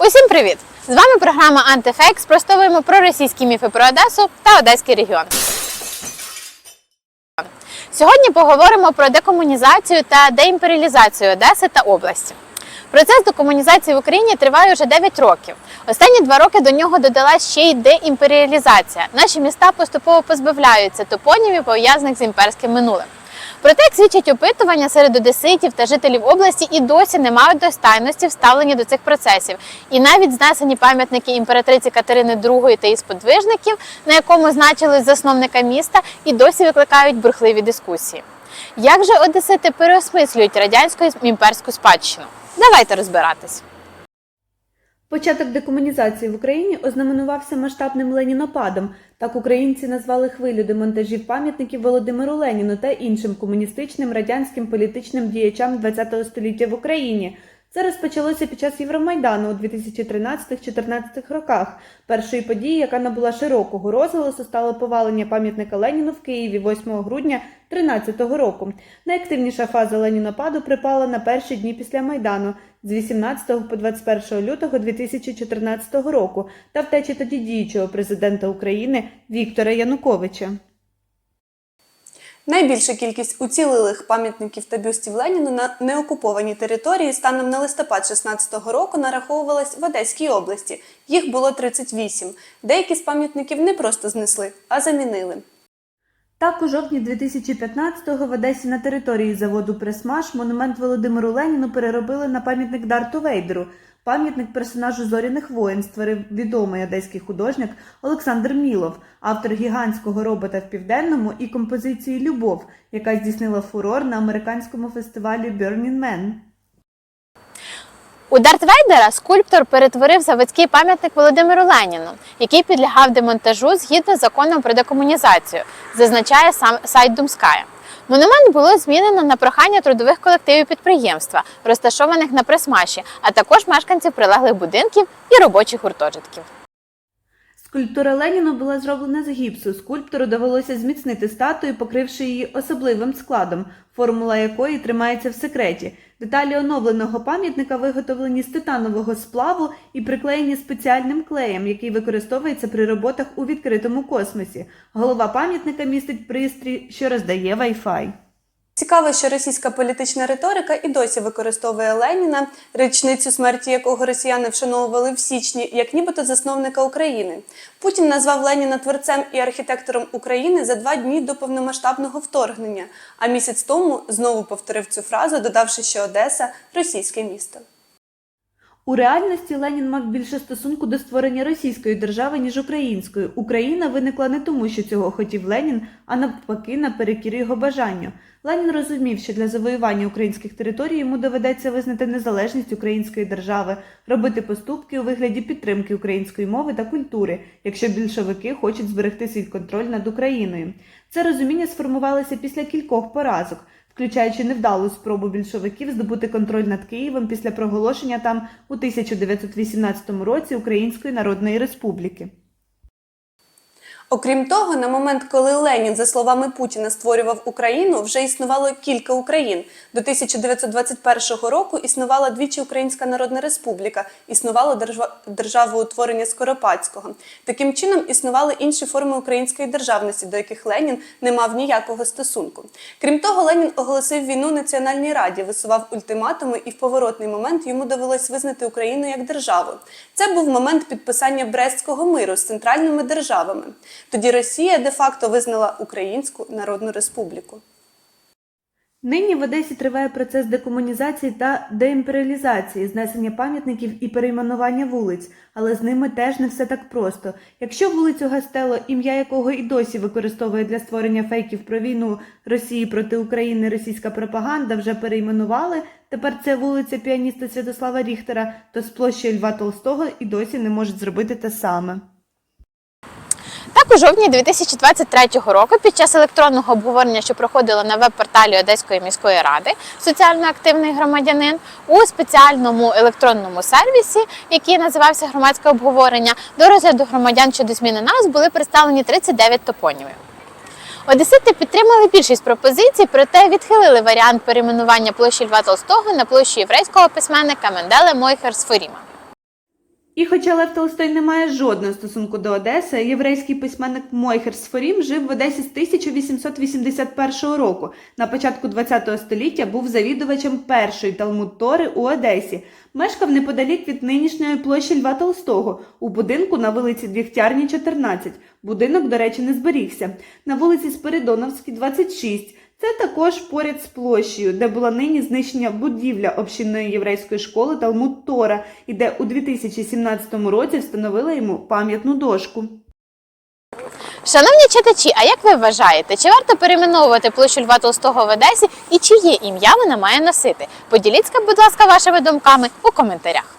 Усім привіт! З вами програма Антифейк. Спростовуємо про російські міфи про Одесу та Одеський регіон. Сьогодні поговоримо про декомунізацію та деімперіалізацію Одеси та області. Процес декомунізації в Україні триває вже 9 років. Останні два роки до нього додалась ще й деімперіалізація. Наші міста поступово позбавляються топонімів, пов'язаних з імперським минулим. Проте, як свідчать опитування серед одеситів та жителів області, і досі не мають достайності вставлені до цих процесів. І навіть знесені пам'ятники імператриці Катерини II та її сподвижників, на якому значились засновника міста, і досі викликають бурхливі дискусії. Як же одесити переосмислюють радянську імперську спадщину? Давайте розбиратись. Початок декомунізації в Україні ознаменувався масштабним ленінопадом. Так українці назвали хвилю демонтажів пам'ятників Володимиру Леніну та іншим комуністичним радянським політичним діячам ХХ століття в Україні. Це розпочалося під час Євромайдану у 2013-14 роках. Першою подією, яка набула широкого розголосу, стало повалення пам'ятника Леніну в Києві 8 грудня 2013 року. Найактивніша фаза ленінопаду припала на перші дні після Майдану з 18 по 21 лютого 2014 року та втечі тоді діючого президента України Віктора Януковича. Найбільша кількість уцілілих пам'ятників та бюстів Леніну на неокупованій території станом на листопад 16-го року нараховувалась в Одеській області. Їх було 38. Деякі з пам'ятників не просто знесли, а замінили. Так, у жовтні 2015-го в Одесі на території заводу Пресмаш монумент Володимиру Леніну переробили на пам'ятник Дарту Вейдеру. Пам'ятник персонажу зоряних воїн створив відомий одеський художник Олександр Мілов, автор гігантського робота в південному і композиції Любов, яка здійснила фурор на американському фестивалі Burning Man. У Дарт Вейдера скульптор перетворив заводський пам'ятник Володимиру Леніну, який підлягав демонтажу згідно з законом про декомунізацію, зазначає сам сайт Думская. Монумент було змінено на прохання трудових колективів підприємства, розташованих на пресмаші, а також мешканців прилеглих будинків і робочих гуртожитків. Скульптура Леніна була зроблена з гіпсу. Скульптору довелося зміцнити статую, покривши її особливим складом, формула якої тримається в секреті. Деталі оновленого пам'ятника виготовлені з титанового сплаву і приклеєні спеціальним клеєм, який використовується при роботах у відкритому космосі. Голова пам'ятника містить пристрій, що роздає Wi-Fi. Цікаво, що російська політична риторика і досі використовує Леніна, річницю смерті якого росіяни вшановували в січні, як нібито засновника України. Путін назвав Леніна творцем і архітектором України за два дні до повномасштабного вторгнення. А місяць тому знову повторив цю фразу, додавши, що Одеса російське місто. У реальності Ленін мав більше стосунку до створення російської держави, ніж української. Україна виникла не тому, що цього хотів Ленін, а навпаки, наперекір його бажанню. Ленін розумів, що для завоювання українських територій йому доведеться визнати незалежність української держави, робити поступки у вигляді підтримки української мови та культури, якщо більшовики хочуть зберегти свій контроль над Україною. Це розуміння сформувалося після кількох поразок включаючи невдалу спробу більшовиків здобути контроль над Києвом після проголошення там у 1918 році Української Народної Республіки. Окрім того, на момент, коли Ленін, за словами Путіна, створював Україну, вже існувало кілька Україн. До 1921 року існувала двічі Українська Народна Республіка, існувало держава- державоутворення Скоропадського. Таким чином існували інші форми української державності, до яких Ленін не мав ніякого стосунку. Крім того, Ленін оголосив війну Національній Раді, висував ультиматуми, і в поворотний момент йому довелось визнати Україну як державу. Це був момент підписання Брестського миру з центральними державами. Тоді Росія де-факто визнала Українську Народну Республіку. Нині в Одесі триває процес декомунізації та деімперіалізації, знесення пам'ятників і перейменування вулиць, але з ними теж не все так просто. Якщо вулицю Гастело, ім'я якого і досі використовує для створення фейків про війну Росії проти України російська пропаганда, вже перейменували. Тепер це вулиця піаніста Святослава Ріхтера, то з площі Льва Толстого і досі не можуть зробити те саме. У жовтні 2023 року, під час електронного обговорення, що проходило на веб-порталі Одеської міської ради, соціально активний громадянин у спеціальному електронному сервісі, який називався громадське обговорення, до розгляду громадян щодо зміни назв були представлені 39 топонімів. Одесити підтримали більшість пропозицій, проте відхилили варіант перейменування площі Льва Толстого на площу єврейського письменника Менделе Мойхер Сфоріма. І хоча Лев Толстой не має жодного стосунку до Одеси, єврейський письменник Мойхер Сфорім жив в Одесі з 1881 року. На початку ХХ століття був завідувачем першої Талмуд Тори у Одесі. Мешкав неподалік від нинішньої площі Льва Толстого у будинку на вулиці Двіхтярній, 14. Будинок, до речі, не зберігся. На вулиці Спиридоновській, 26. Це також поряд з площею, де була нині знищена будівля общинної єврейської школи Талмуд Тора, і де у 2017 році встановили йому пам'ятну дошку. Шановні читачі, а як ви вважаєте, чи варто перейменовувати площу Льва Толстого в Одесі і чиє ім'я вона має носити? Поділіться, будь ласка, вашими думками у коментарях.